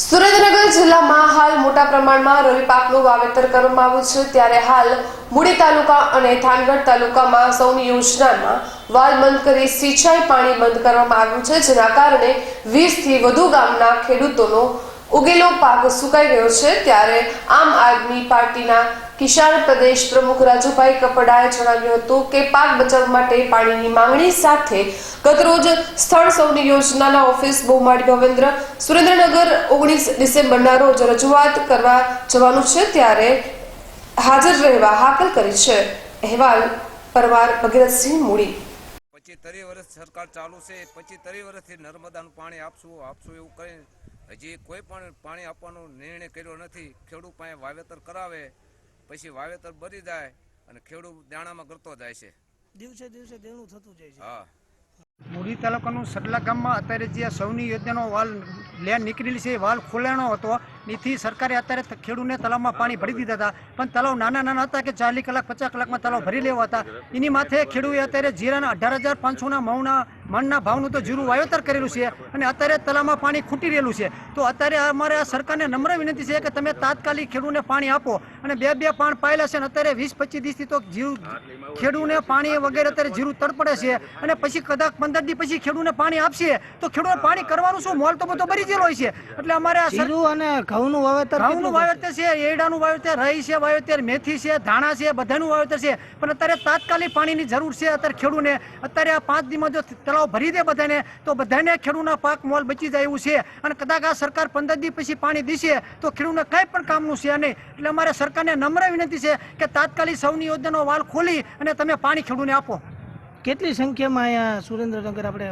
સુરેન્દ્રનગર જિલ્લામાં હાલ મોટા પ્રમાણમાં રવિ પાકનું વાવેતર કરવામાં આવ્યું છે. ત્યારે હાલ મૂડી તાલુકા અને થાનગઢ તાલુકામાં સૌની યોજનામાં વાલ બંધ કરી સિંચાઈ પાણી બંધ કરવામાં આવ્યું છે, જેના કારણે વીસથી વધુ ગામના ખેડૂતોનો ઉગેલો પાક સુકાઈ ગયો છે ત્યારે આમ આદમી પાર્ટીના કિસાન પ્રદેશ પ્રમુખ રાજુભાઈ કપડાએ જણાવ્યું હતું કે પાક બચાવ માટે પાણીની માંગણી સાથે ગતરોજ સ્થળ સૌની યોજનાના ઓફિસ બહુમાળી ભવેન્દ્ર સુરેન્દ્રનગર ઓગણીસ ડિસેમ્બરના રોજ રજૂઆત કરવા જવાનું છે ત્યારે હાજર રહેવા હાકલ કરી છે. અહેવાલ પરવાર ભગીરથસિંહ મૂડી. પચીસ ત્રીસ વર્ષ સરકાર ચાલુ છે પચીસ ત્રીસ વર્ષથી નર્મદાનું પાણી આપશું આપશું એવું કહી હજી કોઈ પણ પાણી આપવાનો નિર્ણય કર્યો નથી ખેડૂત પાસે વાવેતર કરાવે પછી વાવેતર બરી જાય અને ખેડૂત દાણામાં કરતો જાય છે. દિવસે દિવસે દેણું થતું જાય છે. હા. મુરી તાલુકાનું સડલા ગામમાં અત્યારે જે સૌની યોજનાનો વાલ લેન નીકળેલી છે એ વાલ ખોલેણો હતો. નીથી સરકારે અત્યારે ખેડૂતને તલાવમાં પાણી ભરી દીધા હતા. પણ તળાવ નાના નાના હતા કે ચાલીસ કલાક પચાસ કલાકમાં તળાવ ભરી લેવા હતા એની માથે ખેડૂએ અત્યારે જીરાના અઢાર હજાર પાંચસોના મણના મણના ભાવનું તો જીરું વાવેતર કરેલું છે અને અત્યારે તલામાં પાણી ખૂટી રહેલું છે. તો અત્યારે અમારે આ સરકારને નમ્ર વિનંતી છે કે તમે તાત્કાલિક ખેડૂતને પાણી આપો અને બે બે પાણ પાયેલા છે અને અત્યારે વીસ પચીસ દિવસથી તો જીરું ખેડૂને પાણી વગેરે અત્યારે જીરું તડપડે છે અને પછી કદાચ પંદર દિવસ પછી ખેડૂને પાણી આપશે તો ખેડૂને પાણી કરવાનું શું? મોલ તો બધો ભરી ગયેલો હોય છે. એટલે અમારે આ જીરું અને ઘઉંનું વાવેતર ઘઉંનું વાવેતર છે એડાનું વાવેતર રહી છે વાવેતર મેથી છે ધાણા છે બધાનું વાવેતર છે. પણ અત્યારે તાત્કાલિક પાણીની જરૂર છે અત્યારે ખેડૂને. અત્યારે આ પાંચ દિવસમાં જો તળાવ ભરી દે બધાને, તો બધાને ખેડૂતના પાક મોલ બચી જાય એવું છે. અને કદાચ આ સરકાર પંદર દિવસ પછી પાણી દેશે, તો ખેડૂતને કંઈ પણ કામનું છે નહીં. એટલે અમારે સરકારને નમ્ર વિનંતી છે કે તાત્કાલિક સૌની યોજનાનો વાલ ખોલી અને તમે પાણી ખેડૂને આપો. કેટલી સંખ્યામાં અહીંયા સુરેન્દ્રનગર આપણે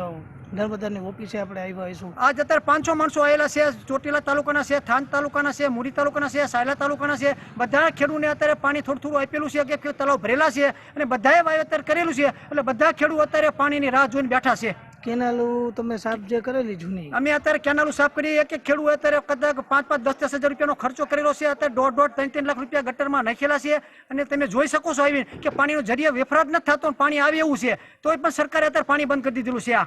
નર્મદાની ઓફિસે આપણે આવ્યા હોઈશું. આજ અત્યારે પાંચસો માણસો આવેલા છે. ચોટીલા તાલુકાના છે થાન તાલુકાના છે મુરી તાલુકાના છે સાયલા તાલુકાના છે. બધા ખેડૂતને અત્યારે પાણી થોડું થોડું આપેલું છે કે તલાવ ભરેલા છે અને બધાએ વાવેતર કરેલું છે. એટલે બધા ખેડૂત અત્યારે પાણીની રાહ જોઈને બેઠા છે. કેનાલું તમે સાફ જે કરેલી જૂની? અમે અત્યારે કેનાલો સાફ કરી એક એક ખેડૂત અત્યારે કદાચ પાંચ પાંચ દસ દસ હજાર રૂપિયાનો ખર્ચો કરેલો છે. અત્યારે દોઢ દોઢ ત્રણ ત્રણ લાખ રૂપિયા ગટરમાં નાખેલા છે. અને તમે જોઈ શકો છો આવીને કે પાણીનો જરીએ વેફરાટ નથી થતો પાણી આવે એવું છે. તોય પણ સરકારે અત્યારે પાણી બંધ કરી દીધેલું છે આ.